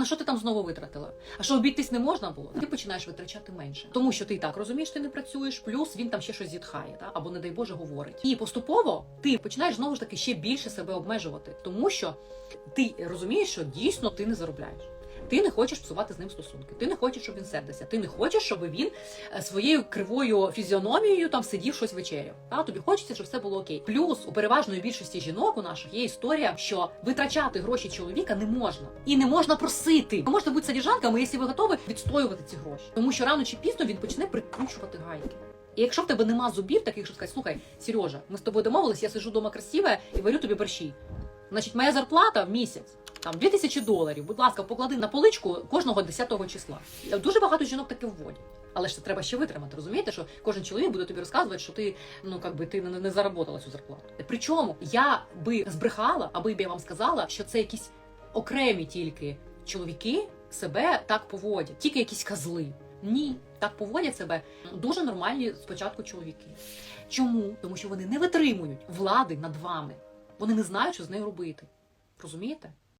А що ти там знову витратила? А що обійтись не можна було? Ти починаєш витрачати менше, тому що ти і так розумієш, ти не працюєш, плюс він там ще щось зітхає, та або не дай Боже говорить. І поступово ти починаєш знову ж таки ще більше себе обмежувати, тому що ти розумієш, що дійсно ти не заробляєш. Ти не хочеш псувати з ним стосунки. Ти не хочеш, щоб він сердився. Ти не хочеш, щоб він е, своєю кривою фізіономією там сидів щось вечеряв. Та тобі хочеться, щоб все було окей. Плюс у переважної більшості жінок у наших є історія, що витрачати гроші чоловіка не можна і не можна просити. Ви можете бути содержанками, якщо ви готові відстоювати ці гроші, тому що рано чи пізно він почне прикручувати гайки. І якщо в тебе нема зубів, таких щоб сказати, слухай, Сережа, ми з тобою домовились, я сиджу вдома красива і варю тобі борщі. Значить, моя зарплата в місяць там 2000 доларів. Будь ласка, поклади на поличку кожного 10-го числа. Дуже багато жінок таке вводять. Але ж це треба ще витримати. Розумієте, що кожен чоловік буде тобі розказувати, що ти ну как би ти не, не заработала цю зарплату. Причому я би збрехала, аби б я вам сказала, що це якісь окремі тільки чоловіки себе так поводять, тільки якісь козли. Ні, так поводять себе дуже нормальні спочатку чоловіки. Чому? Тому що вони не витримують влади над вами. Вони не знають, що з нею робити. Розумієте?